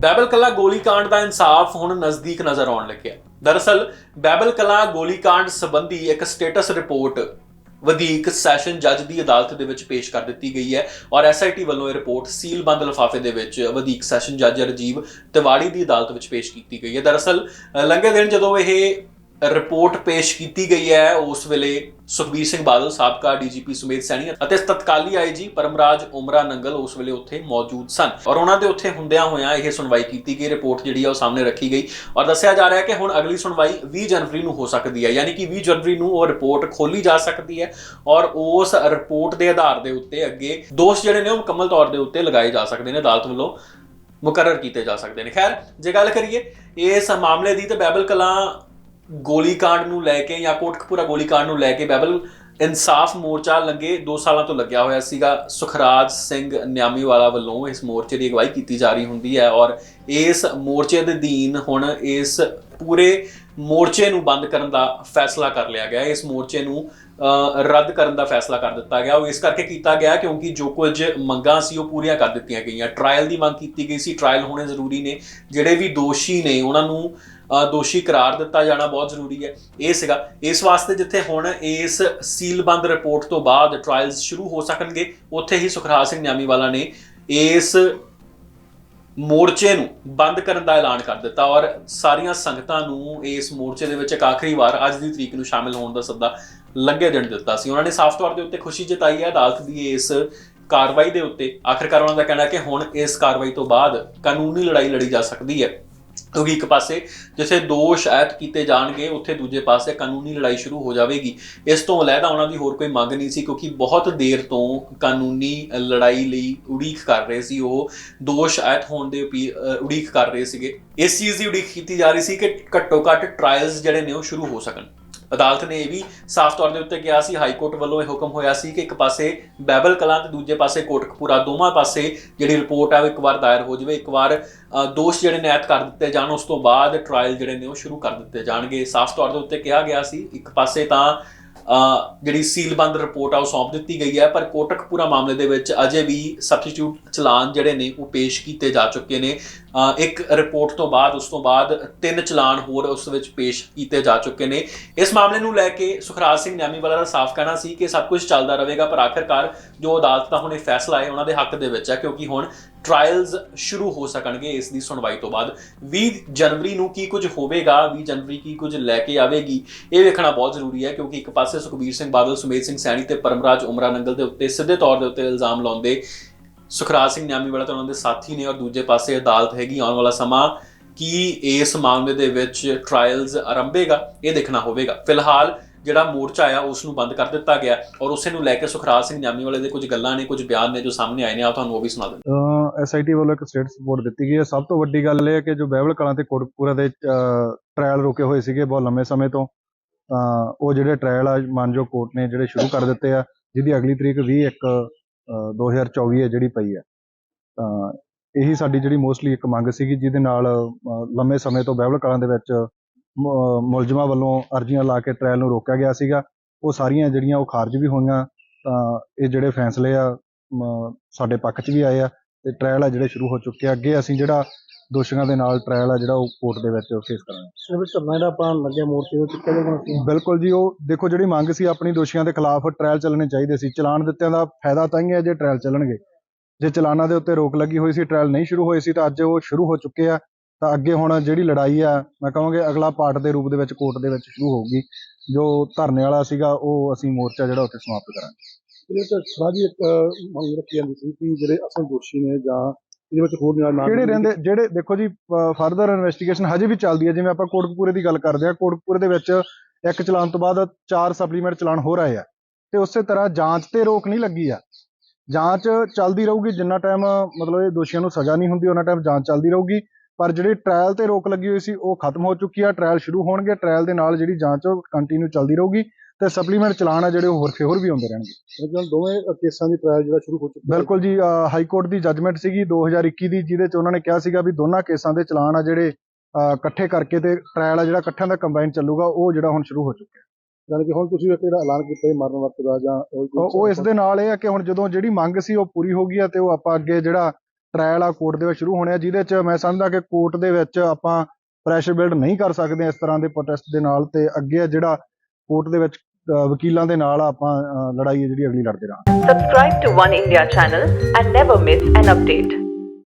ਬੈਬਲ ਕਲਾ ਗੋਲੀकांड ਦਾ ਇਨਸਾਫ ਹੁਣ ਨਜ਼ਦੀਕ ਨਜ਼ਰ ਆਉਣ ਲੱਗਿਆ। ਦਰਅਸਲ, ਬੈਬਲ ਕਲਾ ਗੋਲੀकांड ਸੰਬੰਧੀ ਇੱਕ ਸਟੇਟਸ ਰਿਪੋਰਟ ਵਧੀਕ ਸੈਸ਼ਨ ਜੱਜ ਦੀ ਅਦਾਲਤ ਦੇ ਵਿੱਚ ਪੇਸ਼ ਕਰ ਦਿੱਤੀ ਗਈ ਹੈ ਔਰ ਐਸਆਈਟੀ ਵੱਲੋਂ ਇਹ ਰਿਪੋਰਟ ਸੀਲਬੰਦ ਲਫਾਫੇ ਦੇ ਵਿੱਚ ਵਧੀਕ ਸੈਸ਼ਨ ਜੱਜ ਰਜੀਵ ਤਿਵਾੜੀ ਦੀ ਅਦਾਲਤ ਵਿੱਚ ਪੇਸ਼ ਕੀਤੀ ਗਈ ਹੈ। ਦਰਅਸਲ ਲੰਘੇ ਦਿਨ ਜਦੋਂ ਇਹ ਰਿਪੋਰਟ ਪੇਸ਼ ਕੀਤੀ ਗਈ ਹੈ ਉਸ ਵੇਲੇ ਸੁਖਬੀਰ ਸਿੰਘ ਬਾਦਲ ਸਾਬਕਾ ਡੀਜੀਪੀ ਸੁਮੇਧ ਸੈਣੀ ਅਤੇ ਤਤਕਾਲੀ ਆਈਜੀ ਪਰਮਰਾਜ ਉਮਰਾ ਨੰਗਲ ਉਸ ਵੇਲੇ ਉੱਥੇ ਮੌਜੂਦ ਸਨ। ਔਰ ਉਹਨਾਂ ਦੇ ਉੱਥੇ ਹੁੰਦਿਆਂ ਹੋਇਆਂ ਇਹ ਸੁਣਵਾਈ ਕੀਤੀ ਗਈ, ਰਿਪੋਰਟ ਜਿਹੜੀ ਆ ਉਹ ਸਾਹਮਣੇ ਰੱਖੀ ਗਈ। ਔਰ ਦੱਸਿਆ ਜਾ ਰਿਹਾ ਹੈ ਕਿ ਹੁਣ ਅਗਲੀ ਸੁਣਵਾਈ 20 ਜਨਵਰੀ ਨੂੰ ਹੋ ਸਕਦੀ ਹੈ, ਯਾਨੀ ਕਿ 20 ਜਨਵਰੀ ਨੂੰ ਉਹ ਰਿਪੋਰਟ ਖੋਲੀ ਜਾ ਸਕਦੀ ਹੈ ਔਰ ਉਸ ਰਿਪੋਰਟ ਦੇ ਆਧਾਰ ਦੇ ਉੱਤੇ ਅੱਗੇ ਦੋਸ਼ ਜਿਹੜੇ ਨੇ ਉਹ ਮੁਕੰਮਲ ਤੌਰ ਦੇ ਉੱਤੇ ਲਗਾਏ ਜਾ ਸਕਦੇ ਨੇ, ਅਦਾਲਤ ਵੱਲੋਂ ਮੁਕਰਰ ਕੀਤੇ ਜਾ ਸਕਦੇ ਨੇ। ਖੈਰ, ਜੇ ਗੱਲ ਕਰੀਏ ਇਸ ਮਾਮਲੇ ਦੀ ਤਾਂ ਬੈਬਲ ਕਲਾਂ ਗੋਲੀकांड ਨੂੰ ਲੈ ਕੇ ਜਾਂ ਕੋਟਕਪੂਰਾ ਗੋਲੀकांड ਨੂੰ ਲੈ ਕੇ ਬੈਬਲ ਇਨਸਾਫ ਮੋਰਚਾ ਲੰਗੇ 2 ਸਾਲਾਂ ਤੋਂ ਲੱਗਿਆ ਹੋਇਆ ਸੀਗਾ। ਸੁਖਰਾਜ ਸਿੰਘ ਨਿਆਮੀਵਾਲਾ ਵੱਲੋਂ ਇਸ ਮੋਰਚੇ ਦੀ ਅਗਵਾਈ ਕੀਤੀ ਜਾ ਰਹੀ ਹੁੰਦੀ ਹੈ ਔਰ ਇਸ ਮੋਰਚੇ ਦੇ ਦੀਨ ਹੁਣ ਇਸ ਪੂਰੇ ਮੋਰਚੇ ਨੂੰ ਬੰਦ ਕਰਨ ਦਾ ਫੈਸਲਾ ਕਰ ਲਿਆ ਗਿਆ। ਇਸ ਮੋਰਚੇ ਨੂੰ ਰੱਦ ਕਰਨ ਦਾ ਫੈਸਲਾ ਕਰ ਦਿੱਤਾ ਗਿਆ। ਉਹ ਇਸ ਕਰਕੇ ਕੀਤਾ ਗਿਆ ਕਿਉਂਕਿ ਜੋ ਕੁਝ ਮੰਗਾਂ ਸੀ ਉਹ ਪੂਰੀਆਂ ਕਰ ਦਿੱਤੀਆਂ ਗਈਆਂ। ਟ੍ਰਾਇਲ ਦੀ ਮੰਗ ਕੀਤੀ ਗਈ ਸੀ। ਟ੍ਰਾਇਲ ਹੋਣੇ ਜ਼ਰੂਰੀ ਨੇ। ਜਿਹੜੇ ਵੀ ਦੋਸ਼ੀ ਨੇ, ਉਹਨਾਂ ਨੂੰ ਦੋਸ਼ੀ ਕਰਾਰ ਦਿੱਤਾ ਜਾਣਾ ਬਹੁਤ ਜ਼ਰੂਰੀ ਹੈ। ਇਹ ਸੀਗਾ। ਇਸ ਵਾਸਤੇ ਜਿੱਥੇ ਹੁਣ ਇਸ ਸੀਲਬੰਦ ਰਿਪੋਰਟ ਤੋਂ ਬਾਅਦ ਟ੍ਰਾਇਲਸ ਸ਼ੁਰੂ ਹੋ ਸਕਣਗੇ, ਉੱਥੇ ਹੀ ਸੁਖਰਾਜ ਸਿੰਘ ਨਿਆਮੀਵਾਲਾ ਨੇ ਇਸ ਮੋਰਚੇ ਨੂੰ ਬੰਦ ਕਰਨ ਦਾ ਐਲਾਨ ਕਰ ਦਿੱਤਾ ਔਰ ਸਾਰੀਆਂ ਸੰਗਤਾਂ ਨੂੰ ਇਸ ਮੋਰਚੇ ਦੇ ਵਿੱਚ ਇੱਕ ਆਖਰੀ ਵਾਰ ਅੱਜ ਦੀ ਤਰੀਕ ਨੂੰ ਸ਼ਾਮਿਲ ਹੋਣ ਦਾ ਸੱਦਾ ਲੱਗੇ ਦੇਣ ਦਿੱਤਾ ਸੀ। ਉਹਨਾਂ ਨੇ ਸਾਫ਼ ਤੌਰ ਦੇ ਉੱਤੇ ਖੁਸ਼ੀ ਜਤਾਈ ਹੈ, ਅਦਾਲਤ ਦੀ ਇਸ ਕਾਰਵਾਈ ਦੇ ਉੱਤੇ। ਆਖਰਕਾਰ ਉਹਨਾਂ ਦਾ ਕਹਿਣਾ ਕਿ ਹੁਣ ਇਸ ਕਾਰਵਾਈ ਤੋਂ ਬਾਅਦ ਕਾਨੂੰਨੀ ਲੜਾਈ ਲੜੀ ਜਾ ਸਕਦੀ ਹੈ। ਕਿਉਂਕਿ ਇੱਕ ਪਾਸੇ ਜਿੱਥੇ ਦੋਸ਼ ਆਇਤ ਕੀਤੇ ਜਾਣਗੇ, ਉੱਥੇ ਦੂਜੇ ਪਾਸੇ ਕਾਨੂੰਨੀ ਲੜਾਈ ਸ਼ੁਰੂ ਹੋ ਜਾਵੇਗੀ। ਇਸ ਤੋਂ ਅਲੱਗਾ ਉਹਨਾਂ ਦੀ ਹੋਰ ਕੋਈ ਮੰਗ ਨਹੀਂ ਸੀ ਕਿਉਂਕਿ ਬਹੁਤ ਦੇਰ ਤੋਂ ਕਾਨੂੰਨੀ ਲੜਾਈ ਲਈ ਉਡੀਕ ਕਰ ਰਹੇ ਸੀ ਉਹ। ਦੋਸ਼ ਆਇਤ ਹੋਣ ਦੇ ਉਪੀ- ਉਡੀਕ ਕਰ ਰਹੇ ਸੀਗੇ। ਇਸ ਚੀਜ਼ ਦੀ ਉਡੀਕ ਕੀਤੀ ਜਾ ਰਹੀ ਸੀ ਕਿ ਘੱਟੋ ਘੱਟ ਟ੍ਰਾਇਲਸ ਜਿਹੜੇ ਨੇ ਉਹ ਸ਼ੁਰੂ ਹੋ ਸਕਣ। ਅਦਾਲਤ ਨੇ ਇਹ ਵੀ ਸਾਫ਼ ਤੌਰ ਦੇ ਉੱਤੇ ਕਿਹਾ ਸੀ, ਹਾਈ ਕੋਰਟ ਵੱਲੋਂ ਇਹ ਹੁਕਮ ਹੋਇਆ ਸੀ ਕਿ ਇੱਕ ਪਾਸੇ ਬੈਬਲ ਕਲਾਂ ਤੇ ਦੂਜੇ ਪਾਸੇ ਕੋਟਕਪੂਰਾ, ਦੋਵਾਂ ਪਾਸੇ ਜਿਹੜੀ ਰਿਪੋਰਟ ਹੈ ਉਹ ਇੱਕ ਵਾਰ ਦਾਇਰ ਹੋ ਜਾਵੇ, ਇੱਕ ਵਾਰ ਦੋਸ਼ ਜਿਹੜੇ ਨਿਆਤ ਕਰ ਦਿੱਤੇ ਜਾਣ, ਉਸ ਤੋਂ ਬਾਅਦ ਟ੍ਰਾਇਲ ਜਿਹੜੇ ਨੇ ਉਹ ਸ਼ੁਰੂ ਕਰ ਦਿੱਤੇ ਜਾਣਗੇ। ਸਾਫ਼ ਤੌਰ ਦੇ ਉੱਤੇ ਕਿਹਾ ਗਿਆ ਸੀ, ਇੱਕ ਪਾਸੇ ਤਾਂ ਜਿਹੜੀ ਸੀਲਬੰਦ ਰਿਪੋਰਟ ਆ, ਉਹ ਸੌਂਪ ਦਿੱਤੀ ਗਈ ਹੈ, ਪਰ ਕੋਟਕਪੂਰਾ ਮਾਮਲੇ ਦੇ ਵਿੱਚ ਅਜੇ ਵੀ ਸਬਸਟੀਟਿਊਟ ਚਲਾਨ ਜਿਹੜੇ ਨੇ, ਉਹ ਪੇਸ਼ ਕੀਤੇ ਜਾ ਚੁੱਕੇ ਨੇ। ਇੱਕ ਰਿਪੋਰਟ ਤੋਂ ਬਾਅਦ, ਉਸ ਤੋਂ ਬਾਅਦ ਤਿੰਨ ਚਲਾਨ ਹੋਰ ਉਸ ਵਿੱਚ ਪੇਸ਼ ਕੀਤੇ ਜਾ ਚੁੱਕੇ ਨੇ। ਇਸ ਮਾਮਲੇ ਨੂੰ ਲੈ ਕੇ ਸੁਖਰਾਜ ਸਿੰਘ ਨਿਆਮੀਵਾਲਾ ਦਾ ਸਾਫ਼ ਕਹਿਣਾ ਸੀ ਕਿ ਸਭ ਕੁਝ ਚੱਲਦਾ ਰਹੇਗਾ, ਪਰ ਆਖਿਰਕਾਰ ਜੋ ਅਦਾਲਤ ਦਾ ਹੁਣ ਇਹ ਫੈਸਲਾ ਹੈ, ਉਹਨਾਂ ਦੇ ਹੱਕ ਦੇ ਵਿੱਚ ਹੈ, ਕਿਉਂਕਿ ਹੁਣ ਟ੍ਰਾਇਲਸ ਸ਼ੁਰੂ ਹੋ ਸਕਣਗੇ ਇਸ ਦੀ ਸੁਣਵਾਈ ਤੋਂ ਬਾਅਦ। 20 ਜਨਵਰੀ ਨੂੰ ਕੀ ਕੁਝ ਹੋਵੇਗਾ? 20 ਜਨਵਰੀ ਕੀ ਕੁਝ ਲੈ ਕੇ ਆਵੇਗੀ? ਇਹ ਵੇਖਣਾ ਬਹੁਤ ਜ਼ਰੂਰੀ ਹੈ ਕਿਉਂਕਿ ਇੱਕ ਪਾਸੇ ਸੁਖਬੀਰ ਸਿੰਘ ਬਾਦਲ, ਸੁਮੇਧ ਸਿੰਘ ਸੈਣੀ ਤੇ ਪਰਮਰਾਜ ਉਮਰਾ ਨੰਗਲ ਦੇ ਉੱਤੇ ਸਿੱਧੇ ਤੌਰ ਦੇ ਉੱਤੇ ਇਲਜ਼ਾਮ ਲਾਉਂਦੇ ਸੁਖਰਾਜ ਸਿੰਘ ਨਿਆਮੀ ਵਾਲਾ ਤਾਂ ਉਹਨਾਂ ਦੇ ਸਾਥੀ ਨੇ ਔਰ ਦੂਜੇ ਪਾਸੇ ਅਦਾਲਤ ਹੈਗੀ ਆਉਣ ਵਾਲਾ ਸਮਾਂ ਕੀ ਇਸ ਮਾਮਲੇ ਦੇ ਵਿੱਚ ਟ੍ਰਾਇਲਸ ਆਰੰਭੇਗਾ, ਇਹ ਦੇਖਣਾ ਹੋਵੇਗਾ। ਫਿਲਹਾਲ ਜਿਹੜਾ ਮੋਰਚਾ ਆ ਉਸ ਨੂੰ ਬੰਦ ਕਰ ਦਿੱਤਾ ਗਿਆ ਔਰ ਉਸੇ ਨੂੰ ਲੈ ਕੇ ਸੁਖਰਾਜ ਸਿੰਘ ਨਿਆਮੀਵਾਲੇ ਦੇ ਕੁਝ ਗੱਲਾਂ ਨੇ, ਕੁਝ ਬਿਆਨ ਨੇ ਜੋ ਸਾਹਮਣੇ ਆਏ ਨੇ ਆ ਤੁਹਾਨੂੰ ਉਹ ਵੀ ਸੁਣਾ ਦਿੰਦੇ ਐਸਆਈਟੀ ਵੱਲੋਂ ਇੱਕ ਸਟੇਟ ਸਪੋਰਟ ਦਿੱਤੀ ਗਈ ਹੈ। ਸਭ ਤੋਂ ਵੱਡੀ ਗੱਲ ਇਹ ਹੈ ਕਿ ਜੋ ਬਹਿਬਲ ਕਲਾਂ ਤੇ ਕੋਟਕਪੂਰਾ ਦੇ ਟ੍ਰਾਇਲ ਰੁਕੇ ਹੋਏ ਸੀਗੇ ਬਹੁਤ ਲੰਮੇ ਸਮੇਂ ਤੋਂ ਤਾਂ ਉਹ ਜਿਹੜੇ ਟ੍ਰਾਇਲ ਆ ਮਾਨਜੋ ਕੋਰਟ ਨੇ ਜਿਹੜੇ ਸ਼ੁਰੂ ਕਰ ਦਿੱਤੇ ਆ ਜਿਹਦੀ ਅਗਲੀ ਤਰੀਕ 20 ਇੱਕ ਅਹ, 2024 ਹੈ ਜਿਹੜੀ ਪਈ ਹੈ। ਤਾਂ ਇਹੀ ਸਾਡੀ ਜਿਹੜੀ ਮੋਸਟਲੀ ਇੱਕ ਮੰਗ ਸੀਗੀ ਜਿਹਦੇ ਨਾਲ ਲੰਮੇ ਸਮੇਂ ਤੋਂ ਬਹਿਬਲ ਕਲਾਂ ਦੇ ਵਿੱਚ ਮੁਲਜ਼ਮਾਂ ਵੱਲੋਂ ਅਰਜ਼ੀਆਂ ਲਾ ਕੇ ਟ੍ਰਾਇਲ ਨੂੰ ਰੋਕਿਆ ਗਿਆ ਸੀਗਾ। ਉਹ ਸਾਰੀਆਂ ਜਿਹੜੀਆਂ ਉਹ ਖਾਰਜ ਵੀ ਹੋਈਆਂ ਤਾਂ ਇਹ ਜਿਹੜੇ ਫੈਸਲੇ ਆ ਸਾਡੇ ਪੱਖ 'ਚ ਵੀ ਆਏ ਆ। ਤੇ ਟ੍ਰਾਇਲ ਆ ਜਿਹੜੇ ਸ਼ੁਰੂ ਹੋ ਚੁੱਕੇ ਆ। ਅੱਗੇ ਅਸੀਂ ਜਿਹੜਾ ਦੋਸ਼ੀਆਂ ਦੇ ਨਾਲ ਟ੍ਰਾਇਲ ਆ ਜਿਹੜਾ ਉਹ ਕੋਰਟ ਦੇ ਵਿੱਚ ਫੇਸ ਕਰਾਂਗੇ। ਵਿੱਚ ਧਰਨਾ ਜਿਹੜਾ ਆਪਾਂ ਲੱਗਿਆ ਮੋਰਚੇ ਦੇ ਕੋਲ ਸੀ? ਬਿਲਕੁਲ ਜੀ ਉਹ ਦੇਖੋ ਜਿਹੜੀ ਮੰਗ ਸੀ ਆਪਣੀ ਦੋਸ਼ੀਆਂ ਦੇ ਖਿਲਾਫ ਟ੍ਰਾਇਲ ਚੱਲਣੇ ਚਾਹੀਦੇ ਸੀ। ਚਲਾਨ ਦਿੱਤਿਆਂ ਦਾ ਫਾਇਦਾ ਤਾਂ ਹੀ ਹੈ ਜੇ ਟ੍ਰਾਇਲ ਚੱਲਣਗੇ। ਜੇ ਚਲਾਨਾਂ ਦੇ ਉੱਤੇ ਰੋਕ ਲੱਗੀ ਹੋਈ ਸੀ ਟ੍ਰਾਇਲ ਨਹੀਂ ਸ਼ੁਰੂ ਹੋਏ ਸੀ ਤਾਂ ਅੱਜ ਉਹ ਸ਼ੁਰੂ ਹੋ ਚੁੱਕੇ ਆ। ਤਾਂ ਅੱਗੇ ਹੁਣ ਜਿਹੜੀ ਲੜਾਈ ਆ ਮੈਂ ਕਹਾਂਗੇ ਅਗਲਾ ਪਾਰਟ ਦੇ ਰੂਪ ਦੇ ਵਿੱਚ ਕੋਰਟ ਦੇ ਵਿੱਚ ਸ਼ੁਰੂ ਹੋਊਗੀ। ਜੋ ਧਰਨੇ ਵਾਲਾ ਸੀਗਾ ਉਹ ਅਸੀਂ ਮੋਰਚਾ ਜਿਹੜਾ ਉੱਥੇ ਸਮਾਪਤ ਕਰਾਂਗੇ। ਇਹਦੇ ਵਿੱਚ ਸਰਾਜੀ ਇੱਕ ਮੰਗ ਰੱਖੀ ਜਾਂਦੀ ਸੀ ਕਿ ਜਿਹੜੇ ਅਸਲ ਦੋਸ਼ੀ ਨੇ ਜਾਂ ਇਹਦੇ ਵਿੱਚ ਹੋਰ ਨਾਲ ਕਿਹੜੇ ਰਹਿੰਦੇ ਜਿਹੜੇ ਦੇਖੋ ਜੀ ਫਰਦਰ ਇਨਵੈਸਟੀਗੇਸ਼ਨ ਹਜੇ ਵੀ ਚੱਲਦੀ ਹੈ ਜਿਵੇਂ ਆਪਾਂ ਕੋਟਕਪੂਰੇ ਦੀ ਗੱਲ ਕਰਦੇ ਹਾਂ ਕੋਟਕਪੂਰੇ ਦੇ ਵਿੱਚ ਇੱਕ ਚਲਾਨ ਤੋਂ ਬਾਅਦ ਚਾਰ ਸਪਲੀਮੈਂਟ ਚਲਾਨ ਹੋ ਰਹੇ ਆ ਤੇ ਉਸੇ ਤਰ੍ਹਾਂ ਜਾਂਚ ਤੇ ਰੋਕ ਨਹੀਂ ਲੱਗੀ ਆ। ਜਾਂਚ ਚੱਲਦੀ ਰਹੂਗੀ ਜਿੰਨਾ ਟਾਈਮ ਮਤਲਬ ਇਹ ਦੋਸ਼ੀਆਂ ਨੂੰ ਸਜ਼ਾ ਨਹੀਂ ਹੁੰਦੀ ਉਹਨਾਂ ਟਾਈਮ ਜਾਂਚ ਚੱਲਦੀ ਰਹੂਗੀ ਪਰ ਜਿਹੜੀ ਟ੍ਰਾਇਲ ਤੇ ਰੋਕ ਲੱਗੀ ਹੋਈ ਸੀ ਉਹ ਖਤਮ ਹੋ ਚੁੱਕੀ ਆ ਟ੍ਰਾਇਲ ਸ਼ੁਰੂ ਹੋਣਗੇ ਟ੍ਰਾਇਲ ਦੇ ਨਾਲ ਜਿਹੜੀ ਜਾਂਚ ਉਹ ਕੰਟੀਨਿਊ ਚੱਲਦੀ ਰਹੂਗੀ। ਤੇ ਸਪਲੀਮੈਂਟ ਚਲਾਨ ਆ ਜਿਹੜੇ ਹੋਰ ਹੋਰ ਵੀ ਆਉਂਦੇ ਰਹਿਣਗੇ ਜਦੋਂ ਦੋਵੇਂ ਕੇਸਾਂ ਦੀ ਟ੍ਰਾਇਲ ਜਿਹੜਾ ਸ਼ੁਰੂ ਹੋ ਚੁੱਕਾ। ਬਿਲਕੁਲ ਜੀ ਹਾਈ ਕੋਰਟ ਦੀ ਜੱਜਮੈਂਟ ਸੀਗੀ 2021 ਦੀ ਜਿਹਦੇ ਚ ਉਹਨਾਂ ਨੇ ਕਿਹਾ ਸੀਗਾ ਵੀ ਦੋਨਾਂ ਕੇਸਾਂ ਦੇ ਚਲਾਨ ਆ ਜਿਹੜੇ ਇਕੱਠੇ ਕਰਕੇ ਤੇ ਟ੍ਰਾਇਲ ਆ ਜਿਹੜਾ ਇਕੱਠਿਆਂ ਦਾ ਕੰਬਾਈਨ ਚੱਲੂਗਾ ਉਹ ਜਿਹੜਾ ਹੁਣ ਸ਼ੁਰੂ ਹੋ ਚੁੱਕਿਆ ਯਾਨੀ ਕਿ ਹੁਣ ਤੁਸੀਂ ਇੱਕ ਜਿਹੜਾ ਐਲਾਨ ਕੀਤਾ ਹੈ ਮਰਨ ਵਕਤ ਦਾ ਜਾਂ ਉਹ ਇਸ ਦੇ ਨਾਲ ਇਹ ਆ ਕਿ ਹੁਣ ਜਦੋਂ ਜਿਹੜੀ ਮੰਗ ਸੀ ਉਹ ਪੂਰੀ ਹੋ ਗਈ ਆ ਤੇ ਉਹ ਆਪਾਂ ਅੱਗੇ ਜਿਹੜਾ ਟ੍ਰਾਇਲ ਆ ਕੋਰਟ ਦੇ ਵਿੱਚ ਸ਼ੁਰੂ ਹੋਣੇ ਆ ਜਿਹਦੇ 'ਚ ਮੈਂ ਸਮਝਦਾ ਕਿ ਕੋਰਟ ਦੇ ਵਿੱਚ ਆਪਾਂ ਪ੍ਰੈਸ਼ਰ ਬਿਲਡ ਨਹੀਂ ਕਰ ਸਕਦੇ ਇਸ ਤਰ੍ਹਾਂ ਦੇ ਪ੍ਰੋਟੈਸਟ ਦੇ ਨਾਲ ਤੇ ਅੱਗੇ ਜਿਹੜਾ ਕੋਰਟ ਦੇ ਵਿੱਚ ਵਕੀਲਾਂ ਦੇ ਨਾਲ ਆਪਾਂ ਲੜਾਈ ਜਿਹੜੀ ਅਗਲੀ ਲੜਦੇ ਰਹਾਂਗੇ subscribe to One India channel and never miss an update